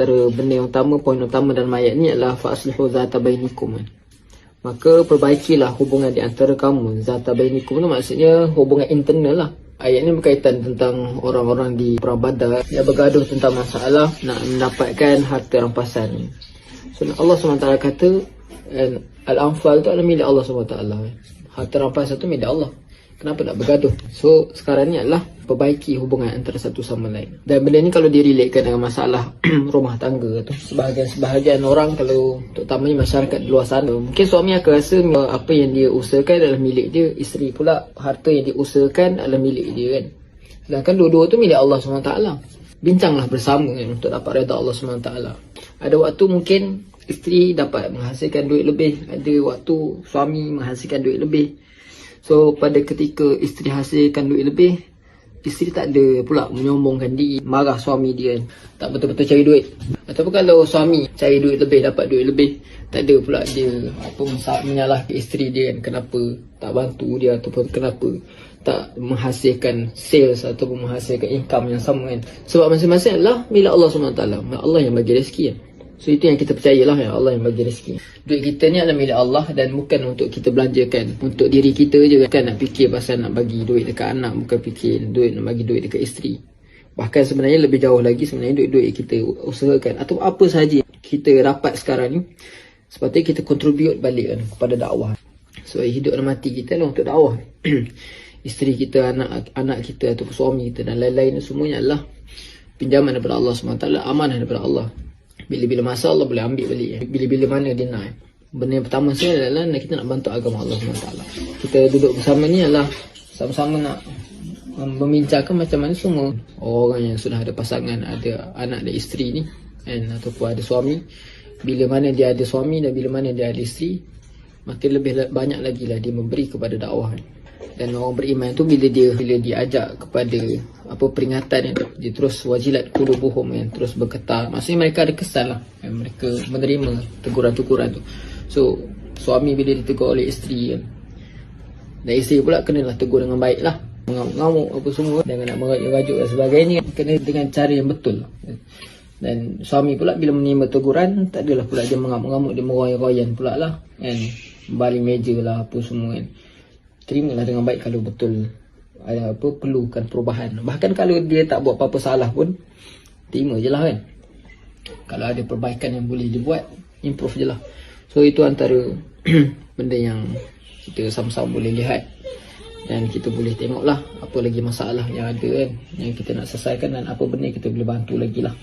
antara benda yang utama, poin utama dalam ayat ni adalah fa'aslihu zata bainikum. Maka perbaikilah hubungan di antara kamu. Zata bainikum tu maksudnya hubungan internal lah. Ayat ni berkaitan tentang orang-orang di Perang Badar yang bergaduh tentang masalah nak mendapatkan harta rampasan. So Allah SWT kata Al-Anfal tu adalah milik Allah SWT. Harta rampasan tu milik Allah. Kenapa nak bergaduh? So sekarang ni adalah perbaiki hubungan antara satu sama lain. Dan benda ni kalau direlatekan dengan masalah rumah tangga tu. Sebahagian-sebahagian orang kalau terutamanya masyarakat luar sana. Mungkin suami akan rasa apa yang dia usahakan adalah milik dia. Isteri pula harta yang diusahakan adalah milik dia kan. Sedangkan dua-dua tu milik Allah SWT. Bincanglah bersama kan, untuk dapat reda Allah SWT. Ada waktu mungkin isteri dapat menghasilkan duit lebih. Ada waktu suami menghasilkan duit lebih. So pada ketika isteri hasilkan duit lebih Isteri tak ada pula menyombongkan diri Marah suami dia Tak betul-betul cari duit Ataupun kalau suami cari duit lebih Dapat duit lebih Tak ada pula dia apa menyalah isteri dia kan Kenapa tak bantu dia Ataupun kenapa tak menghasilkan sales Ataupun menghasilkan income yang sama kan Sebab masing-masing adalah milik Allah SWT Allah yang bagi rezeki kan So itu yang kita percayalah ya Allah yang bagi rezeki. Duit kita ni adalah milik Allah dan bukan untuk kita belanjakan untuk diri kita je kan nak fikir pasal nak bagi duit dekat anak bukan fikir duit nak bagi duit dekat isteri. Bahkan sebenarnya lebih jauh lagi sebenarnya duit-duit kita usahakan atau apa sahaja kita dapat sekarang ni sepatutnya kita contribute balik kan kepada dakwah. So hidup dan mati kita lah untuk dakwah. isteri kita, anak anak kita atau suami kita dan lain-lain semuanya adalah pinjaman daripada Allah SWT, amanah daripada Allah. Bila-bila masa Allah boleh ambil balik eh. Bila-bila mana dia nak eh. Benda yang pertama sekali adalah kita nak bantu agama Allah SWT Kita duduk bersama ni adalah Sama-sama nak Membincangkan macam mana semua Orang yang sudah ada pasangan Ada anak dan isteri ni and, Ataupun ada suami Bila mana dia ada suami dan bila mana dia ada isteri Makin lebih banyak lagi lah dia memberi kepada dakwah dan orang beriman tu bila dia bila dia ajak kepada apa peringatan yang dia terus wajilat qulubuhum yang terus bergetar maksudnya mereka ada kesan lah. Yang mereka menerima teguran-teguran tu. So suami bila ditegur oleh isteri kan. Dan isteri pula kenalah tegur dengan baik lah. Mengamuk-ngamuk apa semua dengan nak merajuk-rajuk dan sebagainya. Kena dengan cara yang betul. Dan suami pula bila menerima teguran tak adalah pula dia mengamuk-ngamuk dia meroyan-royan pula lah. Kan baling meja lah apa semua kan terimalah dengan baik kalau betul ada apa perlukan perubahan. Bahkan kalau dia tak buat apa-apa salah pun terima je lah kan. Kalau ada perbaikan yang boleh dibuat, improve je lah. So itu antara benda yang kita sama-sama boleh lihat dan kita boleh tengok lah apa lagi masalah yang ada kan yang kita nak selesaikan dan apa benda kita boleh bantu lagi lah.